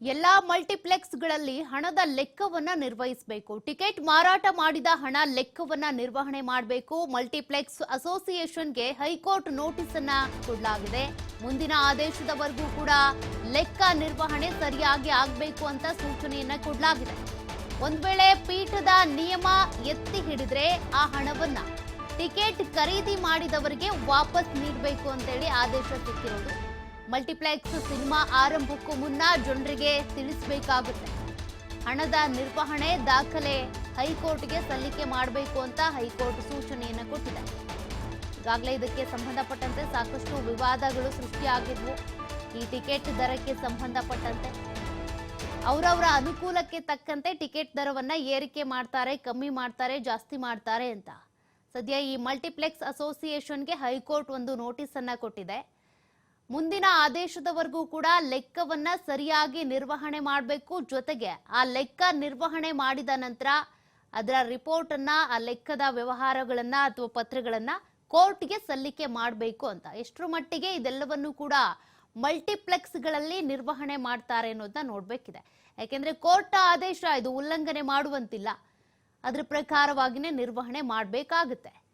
ಎಲ್ಲಾ ಮಲ್ಟಿಪ್ಲೆಕ್ಸ್ಗಳಲ್ಲಿ ಹಣದ ಲೆಕ್ಕವನ್ನ ನಿರ್ವಹಿಸಬೇಕು. ಟಿಕೆಟ್ ಮಾರಾಟ ಮಾಡಿದ ಹಣ ಲೆಕ್ಕವನ್ನ ನಿರ್ವಹಣೆ ಮಾಡಬೇಕು. ಮಲ್ಟಿಪ್ಲೆಕ್ಸ್ ಅಸೋಸಿಯೇಷನ್ಗೆ ಹೈಕೋರ್ಟ್ ನೋಟಿಸ್ ಅನ್ನ ಕೊಡಲಾಗಿದೆ. ಮುಂದಿನ ಆದೇಶದವರೆಗೂ ಕೂಡ ಲೆಕ್ಕ ನಿರ್ವಹಣೆ ಸರಿಯಾಗಿ ಆಗಬೇಕು ಅಂತ ಸೂಚನೆಯನ್ನ ಕೊಡಲಾಗಿದೆ. ಒಂದ್ ವೇಳೆ ಪೀಠದ ನಿಯಮ ಎತ್ತಿ ಹಿಡಿದ್ರೆ ಆ ಹಣವನ್ನ ಟಿಕೆಟ್ ಖರೀದಿ ಮಾಡಿದವರಿಗೆ ವಾಪಸ್ ನೀಡಬೇಕು ಅಂತೇಳಿ ಆದೇಶ ಸಿಕ್ಕಿರೋದು. ಮಲ್ಟಿಪ್ಲೆಕ್ಸ್ ಸಿನಿಮಾ ಆರಂಭಕ್ಕೂ ಮುನ್ನ ಜನರಿಗೆ ತಿಳಿಸಬೇಕಾಗುತ್ತೆ. ಹಣದ ನಿರ್ವಹಣೆ, ದಾಖಲೆ ಹೈಕೋರ್ಟ್ಗೆ ಸಲ್ಲಿಕೆ ಮಾಡಬೇಕು ಅಂತ ಹೈಕೋರ್ಟ್ ಸೂಚನೆಯನ್ನು ಕೊಟ್ಟಿದೆ. ಈಗಾಗಲೇ ಇದಕ್ಕೆ ಸಂಬಂಧಪಟ್ಟಂತೆ ಸಾಕಷ್ಟು ವಿವಾದಗಳು ಸೃಷ್ಟಿಯಾಗಿದ್ವು. ಈ ಟಿಕೆಟ್ ದರಕ್ಕೆ ಸಂಬಂಧಪಟ್ಟಂತೆ. ಅವರವರ ಅನುಕೂಲಕ್ಕೆ ತಕ್ಕಂತೆ ಟಿಕೆಟ್ ದರವನ್ನ ಏರಿಕೆ ಮಾಡ್ತಾರೆ, ಕಮ್ಮಿ ಮಾಡ್ತಾರೆ, ಜಾಸ್ತಿ ಮಾಡ್ತಾರೆ ಅಂತ. ಸದ್ಯ ಈ ಮಲ್ಟಿಪ್ಲೆಕ್ಸ್ ಅಸೋಸಿಯೇಷನ್ಗೆ ಹೈಕೋರ್ಟ್ ಒಂದು ನೋಟಿಸ್ ಅನ್ನ ಕೊಟ್ಟಿದೆ. ಮುಂದಿನ ಆದೇಶದವರೆಗೂ ಕೂಡ ಲೆಕ್ಕವನ್ನ ಸರಿಯಾಗಿ ನಿರ್ವಹಣೆ ಮಾಡಬೇಕು. ಜೊತೆಗೆ ಆ ಲೆಕ್ಕ ನಿರ್ವಹಣೆ ಮಾಡಿದ ನಂತರ ಅದರ ರಿಪೋರ್ಟ್ ಅನ್ನ ಆ ಲೆಕ್ಕದ ವ್ಯವಹಾರಗಳನ್ನ ಅಥವಾ ಪತ್ರಗಳನ್ನ ಕೋರ್ಟ್ಗೆ ಸಲ್ಲಿಕೆ ಮಾಡಬೇಕು ಅಂತ. ಎಷ್ಟರ ಮಟ್ಟಿಗೆ ಇದೆಲ್ಲವನ್ನು ಕೂಡ ಮಲ್ಟಿಪ್ಲೆಕ್ಸ್ಗಳಲ್ಲಿ ನಿರ್ವಹಣೆ ಮಾಡ್ತಾರೆ ಅನ್ನೋದನ್ನ ನೋಡ್ಬೇಕಿದೆ. ಯಾಕೆಂದ್ರೆ ಕೋರ್ಟ್ ಆದೇಶ ಇದು ಉಲ್ಲಂಘನೆ ಮಾಡುವಂತಿಲ್ಲ. ಅದ್ರ ಪ್ರಕಾರವಾಗಿನೇ ನಿರ್ವಹಣೆ ಮಾಡಬೇಕಾಗುತ್ತೆ.